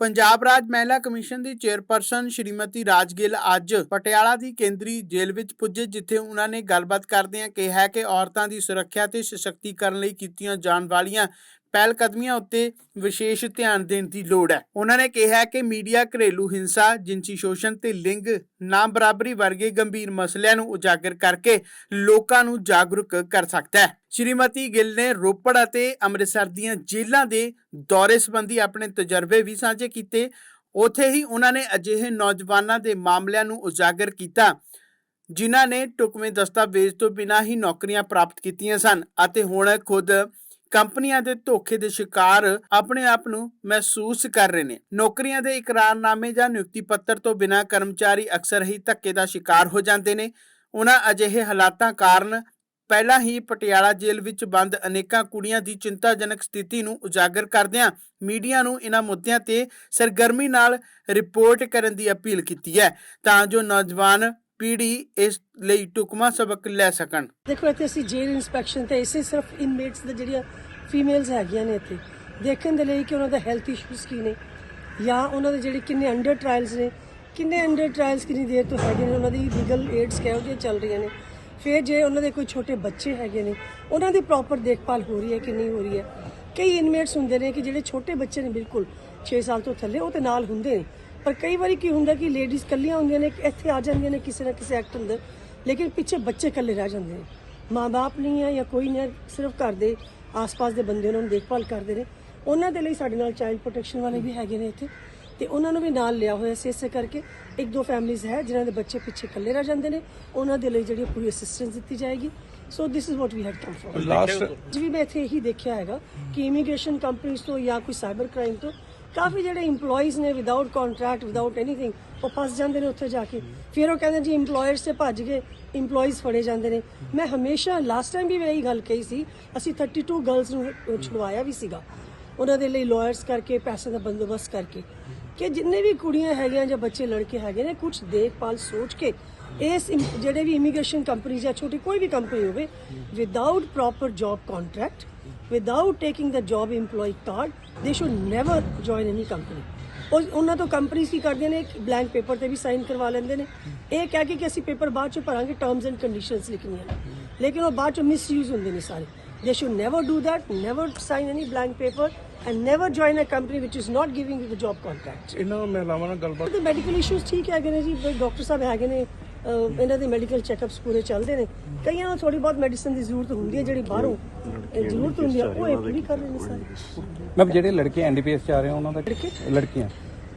ਪੰਜਾਬ ਰਾਜ ਮਹਿਲਾ ਕਮਿਸ਼ਨ ਦੀ ਚੇਅਰਪਰਸਨ ਸ਼੍ਰੀਮਤੀ ਰਾਜਗਿੱਲ ਅੱਜ ਪਟਿਆਲਾ ਦੀ ਕੇਂਦਰੀ ਜੇਲ੍ਹ ਵਿੱਚ ਪੁੱਜੇ, ਜਿੱਥੇ ਉਹਨਾਂ ਨੇ ਗੱਲਬਾਤ ਕਰਦਿਆਂ ਕਿਹਾ ਕਿ ਔਰਤਾਂ ਦੀ ਸੁਰੱਖਿਆ ਤੇ ਸਸ਼ਕਤੀਕਰਨ ਲਈ ਕੀਤੀਆਂ ਜਾਣ ਵਾਲੀਆਂ ਪਹਿਲ ਕਦਮੀਆਂ ਉੱਤੇ ਵਿਸ਼ੇਸ਼ ਧਿਆਨ ਦੇਣ ਦੀ ਲੋੜ ਹੈ। ਉਹਨਾਂ ਨੇ ਕਿਹਾ ਕਿ ਮੀਡੀਆ ਘਰੇਲੂ ਹਿੰਸਾ ਜਿਨਸੀ ਸ਼ੋਸ਼ਣ ਤੇ ਲਿੰਗ ਨਾ ਬਰਾਬਰੀ ਵਰਗੇ ਗੰਭੀਰ ਮਸਲਿਆਂ ਨੂੰ ਉਜਾਗਰ ਕਰਕੇ ਲੋਕਾਂ ਨੂੰ ਜਾਗਰੂਕ ਕਰ ਸਕਦਾ ਹੈ। ਸ਼੍ਰੀਮਤੀ ਗਿੱਲ ਨੇ ਰੋਪੜ ਅਤੇ ਅੰਮ੍ਰਿਤਸਰ ਦੀਆਂ ਜੇਲ੍ਹਾਂ ਦੇ ਦੌਰੇ ਸੰਬੰਧੀ ਆਪਣੇ ਤਜਰਬੇ ਵੀ ਸਾਂਝੇ ਕੀਤੇ। ਉੱਥੇ ਹੀ ਉਹਨਾਂ ਨੇ ਅਜਿਹੇ ਨੌਜਵਾਨਾਂ ਦੇ ਮਾਮਲਿਆਂ ਨੂੰ ਉਜਾਗਰ ਕੀਤਾ, ਜਿਨ੍ਹਾਂ ਨੇ ਟੁਕਵੇਂ ਦਸਤਾਵੇਜ਼ ਤੋਂ ਬਿਨਾਂ ਹੀ ਨੌਕਰੀਆਂ ਪ੍ਰਾਪਤ ਕੀਤੀਆਂ ਸਨ ਅਤੇ ਹੁਣ ਖੁਦ ਕੰਪਨੀਆਂ ਦੇ ਧੋਖੇ ਦੇ ਸ਼ਿਕਾਰ ਆਪਣੇ ਆਪ ਨੂੰ ਮਹਿਸੂਸ ਕਰ ਰਹੇ ਨੇ। ਨੌਕਰੀਆਂ ਦੇ ਇਕਰਾਰਨਾਮੇ ਜਾਂ ਨਿਯੁਕਤੀ ਪੱਤਰ ਤੋਂ ਬਿਨਾਂ ਕਰਮਚਾਰੀ ਅਕਸਰ ਹੀ ਧੱਕੇ ਦਾ ਸ਼ਿਕਾਰ ਹੋ ਜਾਂਦੇ ਨੇ। ਉਹਨਾਂ ਅਜਿਹੇ ਹਾਲਾਤਾਂ ਕਾਰਨ ਪਹਿਲਾਂ ਹੀ ਪਟਿਆਲਾ ਜੇਲ੍ਹ ਵਿੱਚ ਬੰਦ ਅਨੇਕਾਂ ਕੁੜੀਆਂ ਦੀ ਚਿੰਤਾਜਨਕ ਸਥਿਤੀ ਨੂੰ ਉਜਾਗਰ ਕਰਦਿਆਂ ਮੀਡੀਆ ਨੂੰ ਇਹਨਾਂ ਮੁੱਦਿਆਂ ਤੇ ਸਰਗਰਮੀ ਨਾਲ ਰਿਪੋਰਟ ਕਰਨ ਦੀ ਅਪੀਲ ਕੀਤੀ ਹੈ। ਤਾਂ ਜੋ ਨੌਜਵਾਨ ਪੀੜ੍ਹੀ ਇਸ ਲਈ ਟੁਕਮਾ ਸਬਕ ਲੈ ਸਕਣ। ਦੇਖੋ, ਇੱਥੇ ਅਸੀਂ ਜੇਲ ਇਨਸਪੈਕਸ਼ਨ ਤੇ ਇਸੇ ਸਿਰਫ ਇਨਮੇਟਸ ਦੇ ਜਿਹੜੀਆਂ ਫੀਮੇਲਸ ਹੈਗੀਆਂ ਨੇ ਇੱਥੇ, ਦੇਖਣ ਦੇ ਲਈ ਕਿ ਉਹਨਾਂ ਦਾ ਹੈਲਥ ਇਸ਼ੂਸ ਕੀ ਨੇ, ਜਾਂ ਉਹਨਾਂ ਦੇ ਜਿਹੜੇ ਕਿੰਨੇ ਅੰਡਰ ਟ੍ਰਾਇਲਸ ਨੇ, ਕਿੰਨੇ ਅੰਡਰ ਟ੍ਰਾਇਲਸ ਕਿੰਨੀ ਦੇਰ ਤੋਂ ਹੈਗੇ ਨੇ, ਉਹਨਾਂ ਦੀ ਲੀਗਲ ਏਡਸ ਕਿਹੋ ਜਿਹੀਆਂ ਚੱਲ ਰਹੀਆਂ ਨੇ। ਫਿਰ ਜੇ ਉਹਨਾਂ ਦੇ ਕੋਈ ਛੋਟੇ ਬੱਚੇ ਹੈਗੇ ਨੇ, ਉਹਨਾਂ ਦੀ ਪ੍ਰੋਪਰ ਦੇਖਭਾਲ ਹੋ ਰਹੀ ਹੈ ਕਿ ਨਹੀਂ ਹੋ ਰਹੀ ਹੈ? ਕਈ ਇਨਮੇਟਸ ਹੁੰਦੇ ਨੇ ਕਿ ਜਿਹੜੇ ਛੋਟੇ ਬੱਚੇ ਨੇ, ਬਿਲਕੁਲ 6 ਸਾਲ ਤੋਂ ਥੱਲੇ, ਉਹ ਤੇ ਨਾਲ ਹੁੰਦੇ ਨੇ। ਪਰ ਕਈ ਵਾਰੀ ਕੀ ਹੁੰਦਾ ਕਿ ਲੇਡੀਜ਼ ਕੱਲੀਆਂ ਹੁੰਦੀਆਂ ਨੇ ਇੱਥੇ ਆ ਜਾਂਦੀਆਂ ਨੇ ਕਿਸੇ ਨਾ ਕਿਸੇ ਐਕਟ ਅੰਦਰ ਲੇਕਿਨ ਪਿੱਛੇ ਬੱਚੇ ਇਕੱਲੇ ਰਹਿ ਜਾਂਦੇ ਨੇ। ਮਾਂ-ਬਾਪ ਨਹੀਂ ਹੈ ਜਾਂ ਕੋਈ ਨਹੀਂ ਸਿਰਫ ਘਰ ਦੇ ਆਸ-ਪਾਸ ਦੇ ਬੰਦੇ ਉਹਨਾਂ ਨੂੰ ਦੇਖਭਾਲ ਕਰਦੇ ਨੇ। ਉਹਨਾਂ ਦੇ ਲਈ ਸਾਡੇ ਨਾਲ ਚਾਈਲਡ ਪ੍ਰੋਟੈਕਸ਼ਨ ਵਾਲੇ ਵੀ ਹੈਗੇ ਨੇ ਇੱਥੇ ਤੇ ਉਹਨਾਂ ਨੂੰ ਵੀ ਨਾਲ ਲਿਆ ਹੋਇਆ ਸੀ ਇਸੇ ਕਰਕੇ ਇੱਕ ਦੋ ਫੈਮਿਲੀਜ਼ ਹੈ ਜਿਨ੍ਹਾਂ ਦੇ ਬੱਚੇ ਪਿੱਛੇ ਇਕੱਲੇ ਰਹਿ ਜਾਂਦੇ ਨੇ। ਉਹਨਾਂ ਦੇ ਲਈ ਜਿਹੜੀ ਪੂਰੀ ਅਸਿਸਟੈਂਸ ਦਿੱਤੀ ਜਾਏਗੀ। So this is what we had come for last ਜਿਵੇਂ ਮੈਂ ਇੱਥੇ ਇਹੀ ਦੇਖਿਆ ਹੈਗਾ ਕਿ ਇਮੀਗ੍ਰੇਸ਼ਨ ਕੰਪਨੀਆਂ ਤੋਂ ਜਾਂ ਕੋਈ ਸਾਈਬਰ ਕ੍ਰਾਈਮ ਤੋਂ ਕਾਫੀ ਜਿਹੜੇ EMPLOYEES ਨੇ ਵਿਦਆਊਟ ਕੰਟਰੈਕਟ ਵਿਦਆਊਟ ਐਨੀਥਿੰਗ ਉਹ ਫਸ ਜਾਂਦੇ ਨੇ ਉੱਥੇ ਜਾ ਕੇ। ਫਿਰ ਉਹ ਕਹਿੰਦੇ ਜੀ EMPLOYERS ਤੇ ਭੱਜ ਗਏ EMPLOYEES ਫੜੇ ਜਾਂਦੇ ਨੇ। ਮੈਂ ਹਮੇਸ਼ਾ ਲਾਸਟ ਟਾਈਮ ਵੀ ਮੈਂ ਇਹੀ ਗੱਲ ਕਹੀ ਸੀ, ਅਸੀਂ 32 ਗਰਲਸ ਨੂੰ ਛੁਡਵਾਇਆ ਵੀ ਸੀਗਾ। ਉਹਨਾਂ ਦੇ ਲਈ ਲਾਇਰਸ ਕਰਕੇ, ਪੈਸੇ ਦਾ ਬੰਦੋਬਸਤ ਕਰਕੇ। ਕਿ ਜਿੰਨੇ ਵੀ ਕੁੜੀਆਂ ਹੈਗੀਆਂ ਜਾਂ ਬੱਚੇ, ਲੜਕੇ ਹੈਗੇ ਨੇ ਕੁਝ ਦੇਖਭਾਲ ਸੋਚ ਕੇ ਇਸ ਜਿਹੜੇ ਵੀ ਇਮੀਗ੍ਰੇਸ਼ਨ ਕੰਪਨੀ ਜਾਂ ਛੋਟੀ ਕੋਈ ਵੀ ਕੰਪਨੀ ਹੋਵੇ without proper job contract without taking the job EMPLOYE card they should never join any company ਉਹ ਉਹਨਾਂ ਤੋਂ ਕੰਪਨੀਆਂ ਕੀ ਕਰਦੀਆਂ ਨੇ ਬਲੈਂਕ ਪੇਪਰ ਤੇ ਵੀ ਸਾਈਨ ਕਰਵਾ ਲੈਂਦੇ ਨੇ ਇਹ ਕਹਿ ਕੇ ਕਿ ਅਸੀਂ ਪੇਪਰ ਬਾਅਦ ਚ ਭਰਾਂਗੇ ਟਰਮਸ ਐਂਡ ਕੰਡੀਸ਼ਨਸ ਲਿਖਣੀਆਂ ਨੇ ਲੇਕਿਨ ਉਹ ਬਾਅਦ ਚ ਮਿਸਯੂਜ਼ ਹੁੰਦੇ ਨੇ ਸਾਰੇ they should never do that never sign any blank paper and never join a company which is not giving you the job contract. ਇਹਨਾਂ ਮਹਿਲਾਵਾਂ ਨਾਲ ਗੱਲਬਾਤ। ਤੇ ਮੈਡੀਕਲ ਇਸ਼ੂਸ ਠੀਕ ਹੈਗੇ ਨੇ ਜੀ ਡਾਕਟਰ ਸਾਹਿਬ ਹੈਗੇ ਨੇ ਇਹਨਾਂ ਦੇ ਮੈਡੀਕਲ ਚੈੱਕਅਪਸ ਪੂਰੇ ਚੱਲਦੇ ਨੇ। ਕਈਆਂ ਨੂੰ ਥੋੜੀ ਬਹੁਤ ਮੈਡੀਸਨ ਦੀ ਜ਼ਰੂਰਤ ਹੁੰਦੀ ਹੈ ਜਿਹੜੀ ਬਾਹਰੋਂ ਇਹ ਜ਼ਰੂਰਤ ਹੁੰਦੀ ਹੈ ਉਹ ਇਹ ਪੂਰੀ ਕਰ ਰਹੇ ਨੇ ਸਾਰੇ। ਮੈਂ ਜਿਹੜੇ ਲੜਕੇ ਐਨਡੀਪੀਐਸ ਚ ਆ ਰਹੇ ਉਹਨਾਂ ਦਾ ਲੜਕੇ? ਲੜਕੀਆਂ।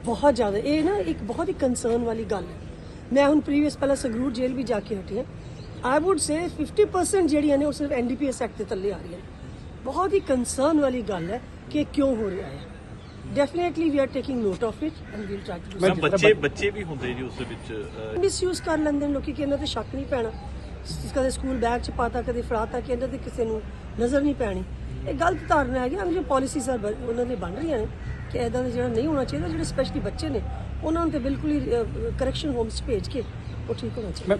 ਬਹੁਤ ਜ਼ਿਆਦਾ। ਇਹ ਨਾ ਇੱਕ ਬਹੁਤ ਹੀ ਕੰਸਰਨ ਵਾਲੀ ਗੱਲ ਹੈ। ਮੈਂ ਹੁਣ ਪ੍ਰੀਵੀਅਸ ਪਹਿਲਾਂ ਸੰਗਰੂਰ ਜੇਲ੍ਹ ਵੀ ਜਾ ਕੇ ਹਟੀ ਹਾਂ। ਆਈ ਊਡ ਸੇ 50% ਜਿਹੜੀਆਂ ਨੇ ਉਹ ਸਿਰਫ ਐਨਡੀਪੀਐਸ ਐਕਟ ਦੇ ਥੱਲੇ ਆ ਰਹੀਆਂ ਬਹੁਤ ਹੀ ਕੰਸਰਨ ਵਾਲੀ ਗੱਲ ਹੈ ਕਿ ਕਿਉਂ ਹੋ ਰਿਹਾ ਹੈ। Definitely we are taking note of it and we'll try to ਮੈਂ ਸਭ ਬੱਚੇ ਬੱਚੇ ਵੀ ਹੁੰਦੇ ਜੀ ਉਸ ਦੇ ਵਿੱਚ ਮਿਸਯੂਜ਼ ਕਰ ਲੈਂਦੇ ਨੇ ਲੋਕੀ ਕਿ ਇਹਨਾਂ ਤੇ ਸ਼ੱਕ ਨਹੀਂ ਪੈਣਾ। ਕਦੇ ਸਕੂਲ ਬੈਗ ਚ ਪਾਤਾ ਕਦੇ ਫੜਾਤਾ ਕਿ ਇਹਨਾਂ ਤੇ ਕਿਸੇ ਨੂੰ ਨਜ਼ਰ ਨਹੀਂ ਪੈਣੀ। ਇਹ ਗਲਤ ਧਾਰਨਾ ਹੈਗੀ ਆ ਜੋ ਪਾਲਿਸੀਜ਼ ਆ ਉਹਨਾਂ ਦੀ ਬਣ ਰਹੀਆਂ ਨੇ ਕਿ ਇਦਾਂ ਦਾ ਜਿਹੜਾ ਨਹੀਂ ਹੋਣਾ ਚਾਹੀਦਾ ਜਿਹੜੇ ਸਪੈਸ਼ਲੀ ਬੱਚੇ ਨੇ ਉਹਨਾਂ ਨੂੰ ਤੇ ਬਿਲਕੁਲ ਹੀ ਕਰੈਕਸ਼ਨ ਹੋਮਸ ਭੇਜ ਕੇ ਉਹ ਠੀਕ ਹੋਣਾ ਚਾਹੀਦਾ।